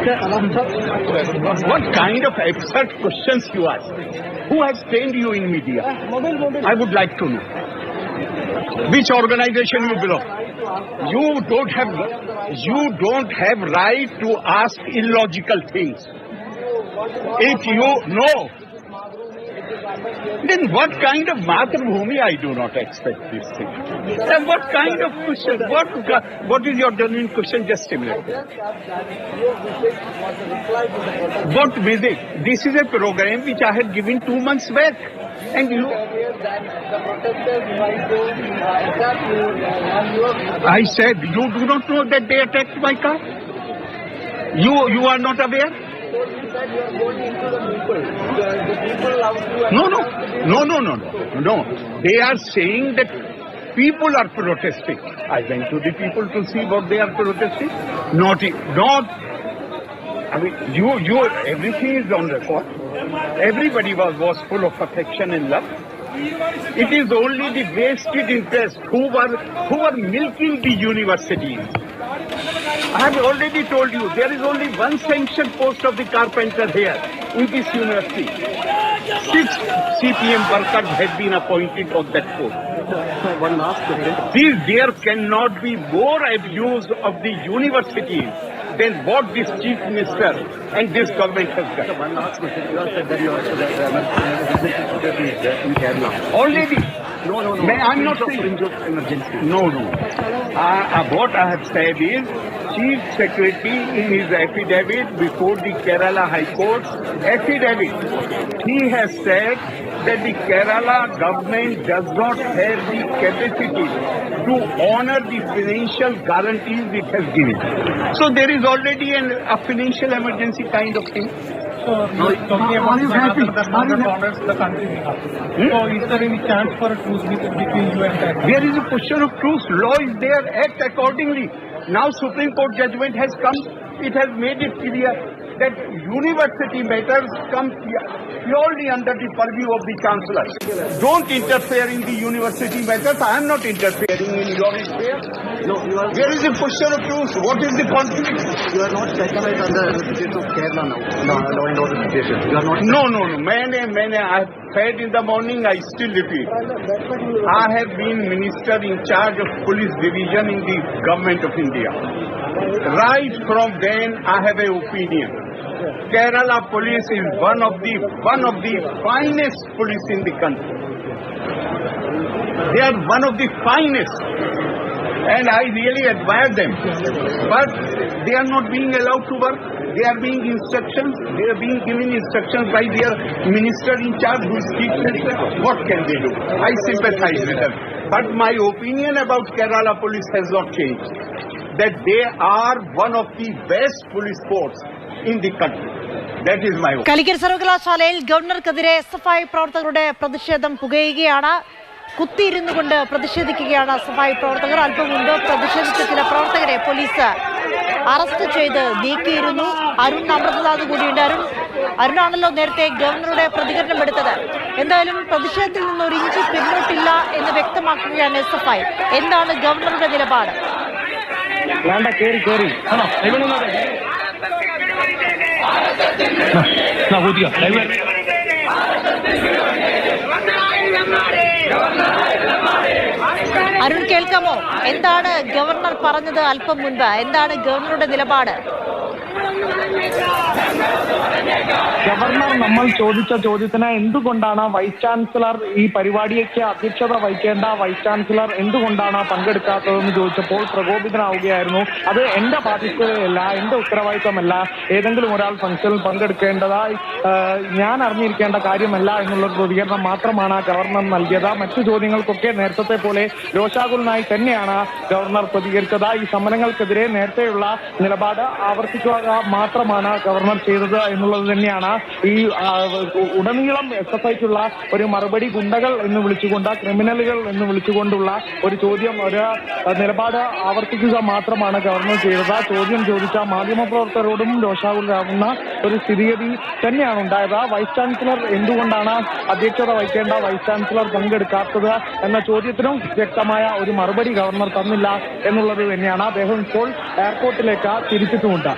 What kind of absurd questions you ask? Who has trained you in media? I would like to know. Which organization you belong? You don't have you don't have right to ask illogical things. If you know, then what kind of Matrabhumi I do not expect this thing. And what kind of question? What what is your genuine question? Just a minute. What visit? This is a program which I had given two months back. And you, I said, you do not know that they attacked my car? You, you are not aware? No, no, no, no, no, no, no. They are saying that people are protesting. I went to the people to see what they are protesting. Not, not. I mean, you, you, everything is on record. Everybody was was full of affection and love. It is only the vested interest who were who were milking the universities. I have already told you there is only one sanctioned post of the carpenter here in this university. Six CPM workers have been appointed on that post. One last question. There cannot be more abuse of the university than what this chief minister and this government has done. One last question. You have said that you are that the emergency is there in Kerala. Already, No, no, no. May- I'm not saying- emergency. no, no. Uh, uh, what I have said is, Chief Secretary in his affidavit before the Kerala High Court, affidavit, he has said that the Kerala government does not have the capacity to honor the financial guarantees it has given. So there is already an, a financial emergency kind of thing. So, talking about Are you happy? Are you borders the country we. So, is there any chance for a truce between you and that? There is a question of truth. Law is there. Act accordingly. Now Supreme Court judgment has come. It has made it clear that university matters come purely under the purview of the chancellor. Don't interfere in the university matters. I am not interfering in your affairs. No, you are There is a question of truth. What is the conflict? you are not specialized under the situation of Kerala now. No, and order situation. You are not. No, no, no. Many, many. I said in the morning. I still repeat. I have been minister in charge of police division in the government of India. Right from then, I have an opinion. Kerala police is one of the one of the finest police in the country. They are one of the finest, and I really admire them. But they are not being allowed to work. They are being instructions. They are being given instructions by their minister in charge, who is chief minister. What can they do? I sympathize with them. But my opinion about Kerala police has not changed. That they are one of the best police force in the country. That is my opinion. Calicut സർവകലാശാലയിൽ ഗവർണർക്കെതിരെ S F I പ്രവർത്തകരുടെ പ്രതിഷേധം പുകയുകയാണ് കുത്തിയിരുന്നു കൊണ്ട് പ്രതിഷേധിക്കുകയാണ് സഫായി പ്രവർത്തകർ അല്പം മുൻപ് പ്രതിഷേധിച്ച ചില പ്രവർത്തകരെ പോലീസ് അറസ്റ്റ് ചെയ്ത് നീക്കിയിരുന്നു അരുൺ അമൃതനാഥ് കൂടിയുണ്ട് അരുൺ അരുണാണല്ലോ നേരത്തെ ഗവർണറുടെ പ്രതികരണം എടുത്തത് എന്തായാലും പ്രതിഷേധത്തിൽ നിന്ന് ഒരു ഇഞ്ച് പിന്നോട്ടില്ല എന്ന് വ്യക്തമാക്കുകയാണ് എസ് എഫ് ഐ എന്താണ് ഗവർണറുടെ നിലപാട് വേണ്ട കേറി കേറി അരുൺ കേൾക്കാമോ? എന്താണ് ഗവർണർ പറഞ്ഞത് അല്പം മുൻപ്? എന്താണ് ഗവർണറുടെ നിലപാട്? ഗവർണർ നമ്മൾ ചോദിച്ച ചോദ്യത്തിന് എന്തുകൊണ്ടാണ് വൈസ് ചാൻസലർ ഈ പരിപാടിക്ക് അധ്യക്ഷത വഹിക്കേണ്ട വൈസ് ചാൻസലർ എന്തുകൊണ്ടാണ് പങ്കെടുക്കാത്തതെന്ന് ചോദിച്ചപ്പോൾ പ്രകോപിതനാവുകയായിരുന്നു. അത് എന്റെ ബാധ്യതയല്ല എന്റെ ഉത്തരവാദിത്തമല്ല. ഏതെങ്കിലും ഒരാൾ ഫംഗ്ഷനിൽ പങ്കെടുക്കേണ്ടതായി ഞാൻ അറിഞ്ഞിരിക്കേണ്ട കാര്യമല്ല എന്നുള്ള പ്രതികരണം മാത്രമാണ് ഗവർണർ നൽകിയത്. മറ്റു ചോദ്യങ്ങൾക്കൊക്കെ നേരത്തെ പോലെ രോഷാകുലനായി തന്നെയാണ് ഗവർണർ പ്രതികരിച്ചത്. ഈ സമരങ്ങൾക്കെതിരെ നേരത്തെയുള്ള നിലപാട് ആവർത്തിക്കുക മാത്രമാണ് ഗവർണർ ചെയ്തത് എന്നുള്ളത് തന്നെയാണ്. ഈ ഉടനീളം എസ് എഫ് ഐക്കുള്ള ഒരു മറുപടി ഗുണ്ടകൾ എന്ന് വിളിച്ചുകൊണ്ട് ക്രിമിനലുകൾ എന്ന് വിളിച്ചുകൊണ്ടുള്ള ഒരു ചോദ്യം ഒരു നിലപാട് ആവർത്തിക്കുക മാത്രമാണ് ഗവർണർ ചെയ്തത്. ചോദ്യം ചോദിച്ച മാധ്യമപ്രവർത്തകരോടും രോഷാകുലരാകുന്ന ഒരു സ്ഥിതിഗതി തന്നെയാണ് ഉണ്ടായത്. വൈസ് ചാൻസലർ എന്തുകൊണ്ടാണ് അധ്യക്ഷത വഹിക്കേണ്ട വൈസ് ചാൻസലർ പങ്കെടുക്കാത്തത് എന്ന ചോദ്യത്തിനും വ്യക്തമായ ഒരു മറുപടി ഗവർണർ തന്നില്ല എന്നുള്ളത് തന്നെയാണ്. അദ്ദേഹം ഇപ്പോൾ എയർപോർട്ടിലേക്ക് തിരിച്ചിട്ടുമുണ്ട്.